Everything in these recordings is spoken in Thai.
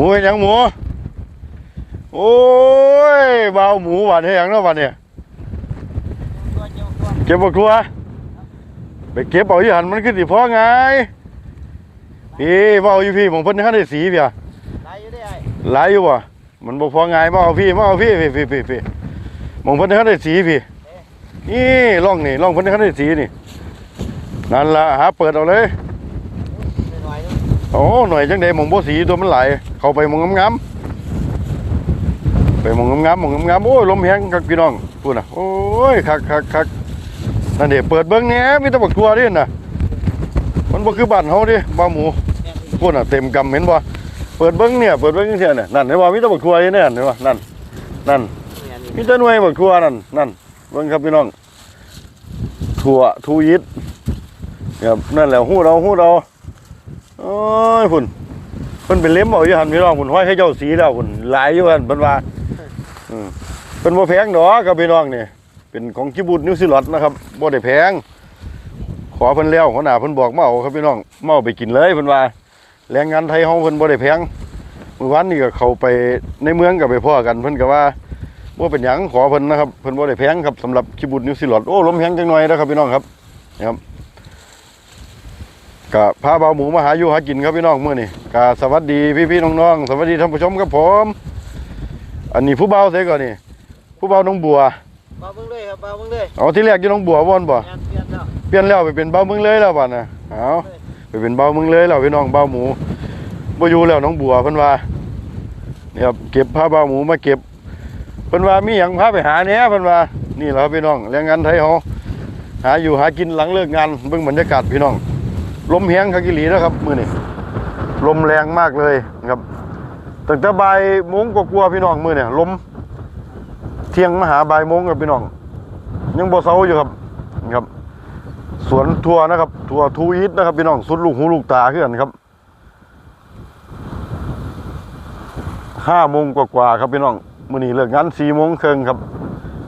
มูเห็นหยังหมู โอ้ยเบาหมูหวานเห็นหยังเนาะหวานเนี่ยตัวเจ้าตัวเก็บบักทัวไปเก็บเอาอยู่หันมันคือสิพอไงพี่เบาอยู่พี่ผมเพิ่นให้ได้สีพี่อะไหลอยู่ได้ไอ้หลายอยู่ว่ะมันบ่พอไงมาเอาพี่มาเอาพี่พี่พี่พี่พี่มองเพิ่นให้ได้สีพี่นี่ร่องนี่ร่องเพิ่นให้ได้สีนี่นั่นล่ะหาเปิดเอาเลยหน่อยๆนึง โอ้หน่อยจังได๋มองบ่สีตัวมันไหลเข้าไปมองงามๆไปมองงามๆมองงามๆโอ้ยลมแฮงคักพี่น้องพูดนะโอ้ยคักคักคักนั่นเด้เปิดเบิ่งแหน่มีต่บักทัวเด้น่ะ มันบ่คือบ้านเฮาด้บ้าหมูพูดนะเต็มกำเห็นบ่เปิดเบิ่งเนี่ยเปิดเบิ่งจังซี่น่ะนั่นเห็นบ่มีต่บักทัวยู่เนี่ยเห็นบ่นั่นนั่นม่นมีต่หน่วยบักทัวนั่นนั่นเบิ่งครับพี่น้องถั่วทูยิดครับนั่นแหละฮู้เราฮู้เรา โอ้ยพุ่นเพิ่นเป็นเล็มเอาอยู่หันพี่น้องพุ่นห้อยให้เจ้าสีแล้วพุ่นหลายอยู่หันเพิ่นว่าอืมเพิ่นบ่แพงดอกครับพี่น้องนี่เป็นของกิบุตนิวซีแลนด์นะครับบ่ได้แพง ขอเพิ่นแล้วหัวหน้าเพิ่นบอกมาเอาครับพี่น้องมาเอาไปกินเลยเพิ่นว่าแรงงานไทยเฮาเพิ่นบ่ได้แพงเมื่อวานนี้ก็เข้าไปในเมืองก็ไปพ้อกันเพิ่นก็ว่าว่าเป็นหยังขอเพิ่นนะครับเพิ่นบ่ได้แพงครับสำหรับคิบุตนิวซีแลนด์โอ้ลมแพงจังหน่อยนะครับพี่น้องครับนะครับ ก็พาเบาหมูมาหาอยู่หากินครับพี่น้องมื้อนี้ก็สวัสดีพี่ๆน้องๆสวัสดีท่านผู้ชมครับผม อันนี้ผู้เบาเสียก่อนนี่ผู้เบาน้องบัวเบาเบิ่งเลยครับเบาเบิ่งเลยเอาที่แรกอยู่น้องบัวบ่อนบ่แม่นเปลี่ยนแล้วเปลี่ยนแล้วไปเป็นเบาเมืองเลยแล้วบัดน่ะเอาไปเป็นเบาเมืองเลยแล้วพี่น้องเบาหมูบ่อยู่แล้วน้องบัวเพิ่นว่าเนี่ยครับเก็บพาเบาหมูมาเก็บเพิ่นว่ามีหยังพาไปหาแหน่เพิ่นว่านี่แหละครับพี่น้องแรงงานไทยเฮาหาอยู่หากินหลังเลิกงานเบิ่งบรรยากาศพี่น้อง ลมแห้งคักอีหลีนะครับมือนี้ลมแรงมากเลยนะครับตั้งแต่บ่ายโมงกว่าๆพี่น้องมือเนี่ยลมเที่ยงมหาบ่ายโมงครับพี่น้อง ยังบ่เซาอยู่ครับนะครับ สวนทัวนะครับทัวทูอีทนะครับพี่น้องสุดลูกหูลูกตาคือนครับห้าโมงกว่าๆครับพี่น้องมื้อนี้เลิกงานสี่โมงครึ่งครับ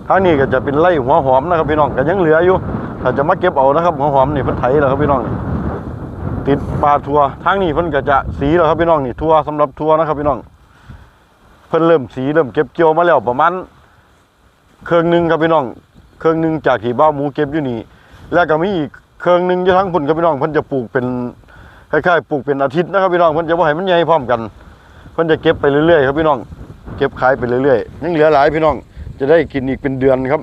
ทางนี้ก็จะเป็นไร่หัวหอมนะครับพี่น้องก็ยังเหลืออยู่ถ้าจะมาเก็บเอานะครับหัวหอมนี่เพิ่นไถแล้วครับพี่น้องนี่ ติดปลาทัวร์ทางนี้เพิ่นก็จะสีแล้วครับพี่น้องนี่ทัวร์สำหรับทัวร์นะครับพี่น้องเพิ่นเริ่มสีเริ่มเก็บเกี่ยวมาแล้วประมาณเครื่องหนึงครับพี่น้องเครื่องหนึงจากที่บ้าหมูเก็บอยู่นี่แล้วก็มีอีกเครื่องหนึงอยู่ทั้งพุ่นครับพี่น้องเพิ่นจะปลูกเป็นคล้ายๆปลูกเป็นอาทิตย์นะครับพี่น้องเพิ่นจะบ่ให้มันใหญ่พร้อมกันเพิ่นจะเก็บไปเรื่อยๆครับพี่น้อง เก็บขายไปเรื่อยๆยังเหลือหลายพี่น้องจะได้กินอีกเป็นเดือนครับ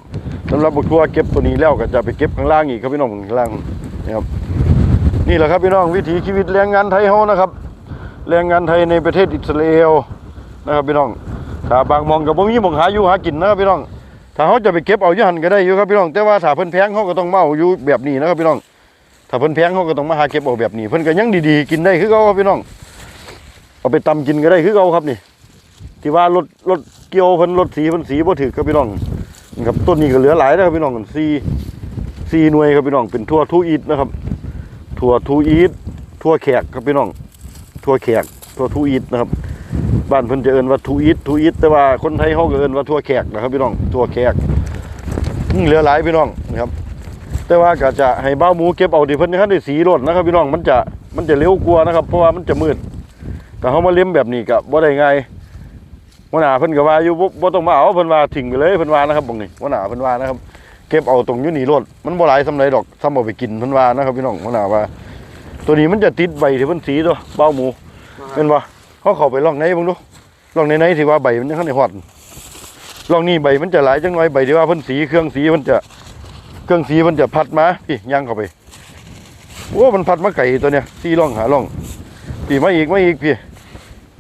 สำหรับบักทัวเก็บตัวนี้แล้วก็จะไปเก็บข้างล่างอีกครับพี่น้องข้างล่างนะครับ นี่แหละครับพี่น้องวิถีชีวิตแรงงานไทยเฮานะครับ แรงงานไทยในประเทศอิสราเอลนะครับพี่น้องถ้าบางมองก็บ่มีหมองหาอยู่หากินนะครับพี่น้องถ้าเขาจะไปเก็บเอาอยู่หันก็ได้อยู่ครับพี่น้องแต่ว่าถ้าเพิ่นแพงเขาก็ต้องเอาอยู่แบบนี้นะครับพี่น้องถ้าเพิ่นแพงเขาก็ต้องมาหาเก็บเอาแบบนี้ เพิ่นก็ยังดีๆกินได้คือเก่าครับพี่น้องเอาไปตำกินก็ได้คือเก่าครับนี่ที่ว่ารถรถเกี่ยวเพิ่นรถสีเพิ่นสีบ่ถือครับพี่น้องนะครับต้นนี้ก็เหลือหลายนะครับพี่น้องสี่สี่หน่วยครับพี่น้องเป็นทั่วทูอีทนะครับ ทั่วทูอีททั่วแขกครับพี่น้องทั่วแขกทั่วทูอีทนะครับบ้านเพิ่นจะเอิ้นว่าทูอีททูอีทแต่ว่าคนไทยเขาก็เอิ้นว่าทั่วแขกนะครับพี่น้องทั่วแขกเหลือหลายพี่น้องนะครับแต่ว่าก็จะให้เบ้าหมูเก็บเอาที่เพิ่นยังได้สีรถนะครับพี่น้องมันจะมันจะเร็วกว่านะครับ เพราะว่ามันจะมืดแต่เขามาเลี้ยมแบบนี้ก็บ่ได้ไงายหัวหนาเพิ่นก็ว่าอยู่บ่บ่ต้องมาเอาเพิ่นว่าทิ้งไปเลยเพิ่นว่านะครับบ่งนี้หัวหนาเพิ่นว่านะครับ เก็บเอาตรงยู่นี่รถมันบ่หลายสำไรดอกซ้ำเอาไปกินเพิ่นวานะครับพี่น้องหัวหน้าว่า ตัวนี้มันจะติดใบที่เพิ่นสีตัวเบ้าหมูเห็นบ่เขาเข้าไปลองในบิ่งดูลองในในที่ว่าใบมันยังข้างในหอดลองนี่ใบมันจะหลายจังน้อยใบที่ว่าเพิ่นสีเครื่องสีมันจะเครื่องสีมันจะพัดมาพี่ย่างเข้าไปโอ้มันพัดมาไก่ตัวเนี้ยสีร่องหาร่องพี่มาอีกมาอีกพี่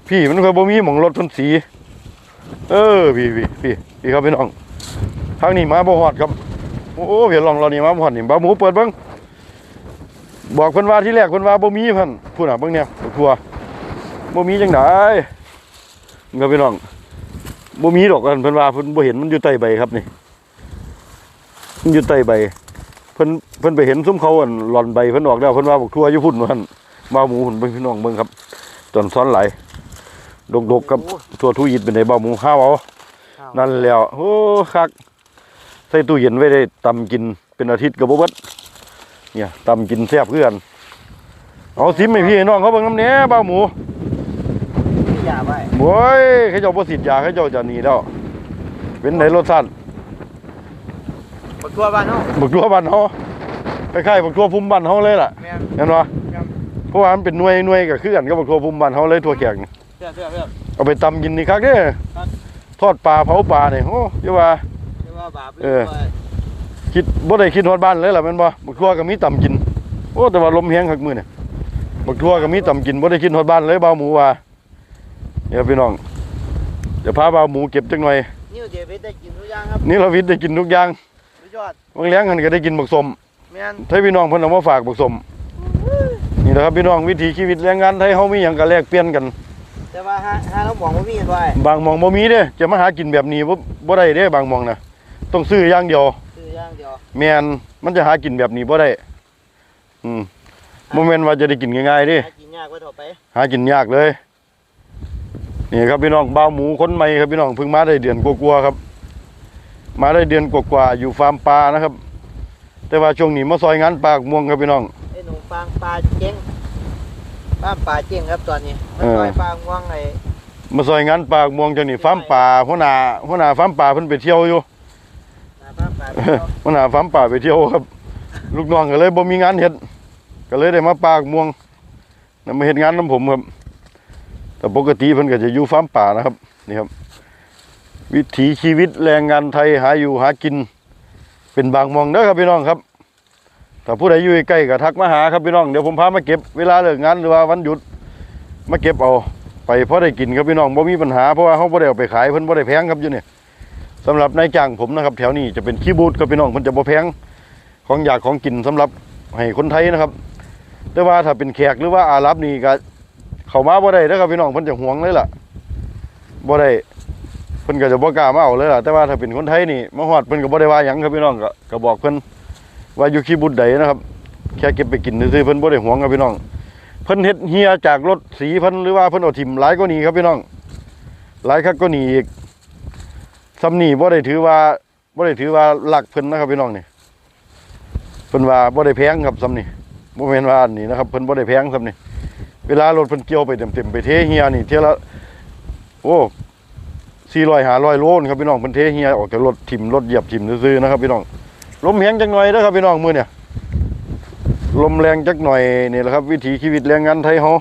พี่มันเพิ่นบ่มีหมองรถเพิ่นสี เออพี่พี่พี่พี่ครับพี่น้องทางนี้มาบ่ฮอดครับ โอ้เพี่ลองเรานี่มาบ่ฮอดนี่บ่าวหมูเปิดเบิ่งบอกเพิ่นว่าที่แรกเพิ่นว่าบ่มีเพิ่นพูดน่ะเบิ่งเนี่ยบักทัวบ่มีจังไดครับพี่น้องบ่มีดอกกันเพิ่นว่าเพิ่นบ่เห็นมันอยู่ใต้ใบครับนี่มันอยู่ใต้ใบเพิ่นเพิ่นไปเห็นซุ้มเขาอันหล่อนใบเพิ่นออกแล้วเพิ่นว่าบอกทั่วอยู่พุ่นว่าหั่นมาหมูพุ่นเบิ่งพี่น้องเบิ่งครับจนซ้อนหลายดกๆครับทั่วทุยิดเป็นไดบ่หมูห้าวเอานั่นแล้วโอ้คัก ใส่ตู้เย็นไว้ได้ตำกินเป็นอาทิตย์ก็บ่เบิดเนี่ยตำกินแซ่บคือกันเอาซิมให้พี่ให้น้องเขาเบิ่งน้ำแหน่บ่าวหมูอย่าไว้โว้ยเขาเจ้าบ่ฉีดยาเขาเจ้าจะหนีแล้วเป็นไหนรสชาติบักทั่วบ้านเฮาบักทั่วบ้านเฮาคล้ายๆบักทั่วพุ่มบ้านเฮาเลยล่ะแม่นเห็นบ่ครับเพราะว่ามันเป็นหน่วยหน่วยก็คือกันกับบักทั่วพุ่มบ้านเฮาเลยทั่วแขกนี่เสื้อเสื้อเสื้อเอาไปตำกินนี่คักเด้อครับทอดปลาเผาปลานี่โอ้ยาว่าเรียก ว่าบาปเออคิดบ่ได้คิดฮอดบ้านเลยล่ะแม่นบ่บักทั่วก็มีตำกิน โอ้แต่ว่าลมแห้งคักมื้อนี่บักทั่วก็มีตำกินบ่ได้คิดฮอดบ้านเลยบ่าวหมูว่าเนี่ยพี่น้องเดี๋ยวพาบ่าวหมูเก็บจักหน่อยนิ้วเดวิดได้กินทุกอย่างครับนี่เราวิทย์ได้กินทุกอย่างสุดยอดบางเลี้ยงกันก็ได้กินบักสม แม่นถ้าพี่น้องเพิ่นเอามาฝากบักสมนี่แหละครับพี่น้องวิถีชีวิตแรงงานไทยเฮามีหยังก็แลกเปลี่ยนกัน แต่ว่าหาหาเราหมองบ่มีเห็นบ่ไอ้บางหมองบ่มีเด้จะมาหากินแบบนี้บ่บ่ได้เด้บางหมองน่ะ ต้องซื้ออย่างเดียวซื้ออย่างเดียวแม่นมันจะหากินแบบนี้บ่ได้ อืมบ่แม่นว่าจะได้กินง่ายๆเด้หากินยากไว้ต่อไป หากินยากเลย นี่ครับพี่น้องบ้าวหมูคนใหม่ครับพี่น้องเพิ่งมาได้เดือนกว่าๆครับ มาได้เดือนกว่าๆอยู่ฟาร์มปลานะครับ แต่ว่าช่วงนี้มาซอยงานปลากม่วงครับพี่น้องไอ้หนูฟางปลาเจ๊งบ้านปลาเจ๊งครับตอนนี้มันเออปล่อยปลาง่วงไอ้มาซอยงานปลากม่วงจังนี่ฟาร์มปลาหัวหน้าหัวหน้าฟาร์มปลาเพิ่นไปเที่ยวอยู่ หน้าบ้านหาฟาร์มปลาไปเที่ยวครับ ลูกน้องก็เลยบ่มีงานเฮ็ด ก็เลยได้มาปากม่วงนำมาเฮ็ดงานนํผมครับ แต่ปกติเพิ่นก็จะอยู่ฟาร์มปลานะครับนี่ครับ วิถีชีวิตแรงงานไทยหาอยู่หากิน เป็นบางหมองเด้อครับพี่น้องครับถ้าผู้ใดอยู่ใกล้ก็ทักมาหาครับพี่น้องเดี๋ยวผมพามาเก็บเวลาเลิกงานหรือว่าวันหยุดมาเก็บเอาไปเพอได้กินครับพี่น้องบ่มีปัญหาเพราะว่าเฮาบ่ได้เอาไปขายเพิ่นบ่ได้แพงครับอยู่เนี่ย สำหรับนายจ้างผมนะครับ แถวนี้จะเป็นขี้บูดกับพี่น้องมันจะบ่แพงของอยากของกินสำหรับให้คนไทยนะครับ แต่ว่าถ้าเป็นแขกหรือว่าอารับนี่ก็เข้ามาบ่ได้นะครับพี่น้องเพิ่นจะห่วงเลยล่ะบ่ได้เพิ่นก็จะบ่กล้ามาเอาเลยล่ะแต่ว่าถ้าเป็นคนไทยนี่มาฮอดเพิ่นก็บ่ได้ว่าหยังครับพี่น้องก็ก็บอกเพิ่นว่าอยู่ขี้บูดใดนะครับ แค่เก็บไปกินซื่อเพิ่นบ่ได้ห่วงครับพี่น้อง เพิ่นเฮ็ดเฮียจากรถสีเพิ่นหรือว่าเพิ่นเอาถิ่มหลายกว่านี้ครับพี่น้องหลายคักกว่านี้อีก สำนีบ่ได้ถือว่าบ่ได้ถือว่าหลักเพิ่นนะครับพี่น้องนี่เพิ่นว่าบ่ได้แพงครับสำนี่บ่แม่นว่าอันนี้นะครับเพิ่นบ่ได้แพงสำนี่เวลารถเพิ่นเกี่ยวไปเต็มๆไปเทเฮียนี่เที่ยวละโอ้400 500โลนครับพี่น้องเพิ่นเทเฮียออกจากรถถิ่มรถเหยียบถิ่มซื่อๆนะครับพี่น้องลมแรงจักหน่อยเด้อครับพี่น้องมือเนี่ยลมแรงจักหน่อยนี่แหละครับ วิถีชีวิตแรงงานไทยเฮา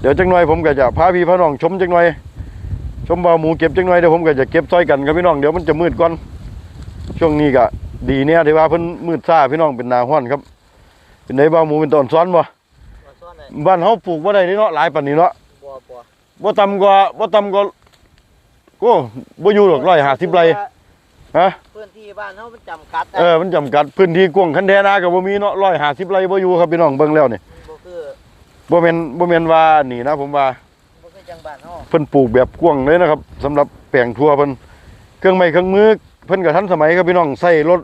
เดี๋ยวจักหน่อยผมก็จะพาพี่พาน้องชมจักหน่อย ชมบ่าวหมูเก็บจังหน่อยเดี๋ยวผมก็จะเก็บซอยกันครับพี่น้องเดี๋ยวมันจะมืดก่อน ช่วงนี้ก็ดีเนี่ยที่ว่าเพิ่นมืดซ่าพี่น้องเป็นหนาห้อนครับ เป็นไดบ่าวหมูเป็นตอนซ้อนบ่บ่ซ่อนได้บ้านเฮาปลูกบ่ได้นี่เนาะหลายปานนี้เนาะบ่บ่บ่ต่ำกว่าบ่ต่ำกว่าโอ้บ่อยู่หรอก150ไร่ฮะพื้นที่บ้านเฮามันจำกัดเออมันจำกัดพื้นที่กว้างคันแท้นาก็บ่มีเนาะ150ไร่บ่อยู่ครับพี่น้องเบิ่งแล้วนี่บ่คือบ่แม่นบ่แม่นว่านี่นะผมว่าบ่คือ จังบ้านเฮาเพิ่นปลูกแบบกว้างเลยนะครับสำหรับแปลงทั่วเพิ่นเครื่องไม้เครื่องมือเพิ่นก็ทันสมัยครับพี่น้องใส่รถ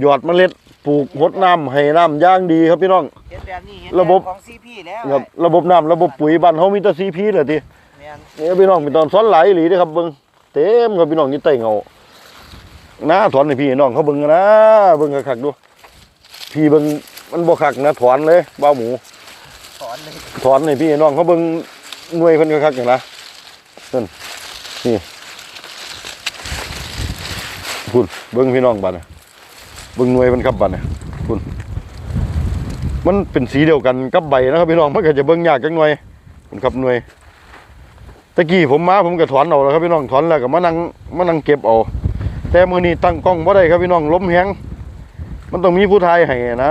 หยอดเมล็ดปลูกหดน้ำให้น้ำอย่างดีครับพี่น้อง เห็นแบบนี้เห็นระบบแบบของ CP แล้วครับระบบน้ำระบบปุ๋ยบ้านเฮามีแต่ CP แหละติ แม่นนี่ครับพี่น้องเป็นตอนซ้อนหลายอีหลีเด้อครับเบิ่งเต็มครับพี่น้องอยู่ใต้เงานะถอนให้พี่น้องเขาเบิ่งกันนะเบิ่งคักๆดูพี่เบิ่งมันบ่คักนะถอนเลยบ้าวหมู สอนเลยถอนให้พี่น้องเขาเบิ่ง หน่วยเพิ่นคักอย่างนะนั่นนี่คุณเบิ่งพี่น้องบัดน่ะเบิ่งหน่วยเพิ่นครับบัดน่ะคุณมันเป็นสีเดียวกันกับใบนะครับพี่น้องมันก็จะเบิ่งยากจักหน่อยคุณครับหน่วยตะกี้ผมมาผมก็ถอนเอาแล้วครับพี่น้องถอนแล้วก็มานั่งมานั่งเก็บเอาแต่มือนี้ตั้งกล้องบ่ได้ครับพี่น้องล้มแฮงมันต้องมีผู้ถ่ายให้นะ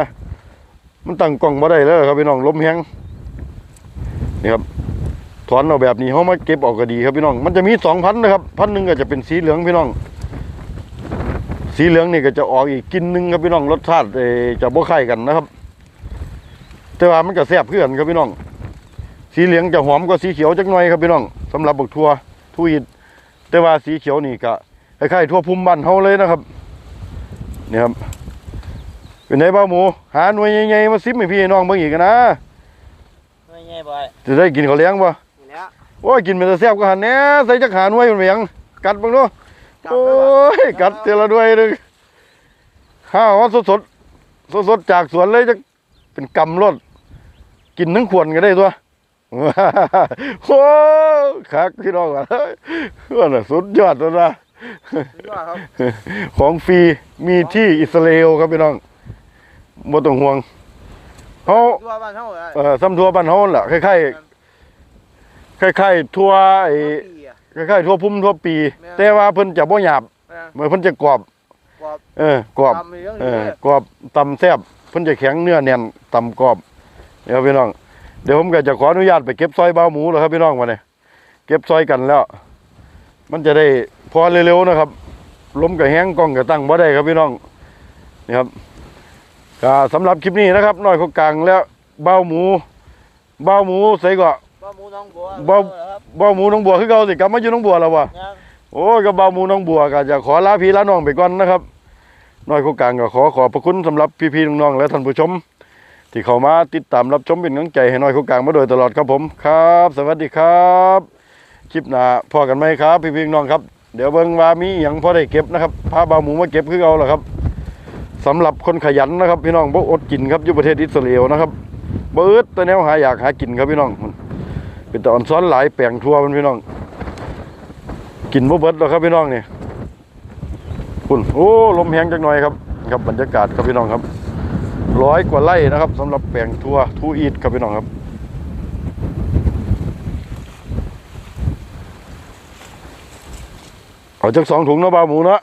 มันตั้งกล้องบ่ได้แล้วครับพี่น้องล้มแฮงนี่ครับ ถอนเอาแบบนี้เขามาเก็บออกก็ดีครับพี่น้อง มันจะมีสองพันนะครับพันหนึ่งก็จะเป็นสีเหลืองพี่น้อง สีเหลืองนี่ก็จะออกอีกกลินหนึ่งครับพี่น้องรสชาติเอ่อจะบ่คล้ายกันนะครับ แต่ว่ามันก็แซ่บเพื่อนครับพี่น้อง สีเหลืองจะหอมกว่าสีเขียวจักหน่อยครับพี่น้องสำหรับบักทั่วทุยดแต่ว่าสีเขียวนี่ก็คล้ายๆทั่วพุ่มบ้านเฮาเลยนะครับนี่ครับเป็นไงบ้าวหมู หาหน่วยใหญ่ๆมาซิมให้พี่น้องเบิ่งอีกนะไม่ใช่บ่อยจะได้กินข้าวเลี้ยงบ่นี่แหล้ว โอ้ยกินมันจะแซ่บก็หันแหน่ใส่จักหาหน่วยมันไปหยังกัดบ้างเนาะกลับโอ้แล้วบ่ยกัดเทละด้วยหนึงข้าวสดสดสดสดๆจากสวนเลยจะเป็นกำรสกินทั้งขวดก็ได้ตัวโอ้คักพี่น้องว่าว่าน่ะสุดยอดแล้วนะสุดยอดครับของฟรีมีที่อิสราเอลครับพี่น้องบ่ต้องห่วงเฮาตัวบ้านเฮาอะเอ่อซ้ำทั่วบ้านเฮานั่นล่ะคล้ายๆ คล้ายๆทั่วไอ้ปีอะคล้ายๆทั่วพุ่มทั่วปี แม่น แต่ว่าเพิ่นจะบ่หยาบแม่นเหมือนเพิ่นจะกรอบกรอบเออกรอบทำในเรื่องเอนี้อเลยกรอบตำแซ่บเพิ่นจะแข็งเนื้อแน่นตำกรอบเดี๋ยวพี่น้อง เดี๋ยวผมก็จะขออนุญาตไปเก็บซอยบ้าวหมูแล้วครับพี่น้องมาเนี่ยเก็บซอยกันแล้ว มันจะได้พอเร็วๆนะครับล้มกับแห้งกล้องกับตั้งบ่ได้ครับพี่น้องนี่ครับก็สำหรับคลิปนี้นะครับน้อยเขากลางแล้วบ้าวหมูบ้าวหมูใส่ก็บ้า หมูน้องบัวบ้าครับบ้าวหมูน้องบัวคือเก่าสิกลับมาอยู่น้องบัวแล้ววะยังโอ้ยกับบ่าวหมูน้องบัวก็จะขอลาพี่ลาน้องไปก่อนนะครับน้อยคู่กลางก็ขอขอบพระคุณสำหรับพี่ๆน้องๆและท่านผู้ชม ที่เข้ามาติดตามรับชมเป็นกำลังใจให้น้อยคู่กลางมาโดยตลอดครับผมครับ สวัสดีครับคลิปหน้าพอกันไหมครับ พี่ๆน้องๆครับ เดี๋ยวเบิ่งว่ามีหยังพอได้เก็บนะครับพาบ่าวหมูมาเก็บคือเอาล่ะครับสำหรับคนขยันนะครับ พี่น้องบ่อดกินครับอยู่ประเทศอิสราเอลนะครับบ่อึดแต่แนวหาอยากหากินครับพี่น้อง เป็นตอนซ้อนหลายแปลงทั่วมันพี่น้อง กินบ่เบิดแล้วครับพี่น้องนี่คุณโอ้ลมแห้งจักหน่อยครับครับบรรยากาศครับพี่น้องครับร้อยกว่าไร่นะครับสำหรับแปลงทัวทูอีทครับพี่น้องครับเอาจักสองถุงเนาะบาหมูเนาะ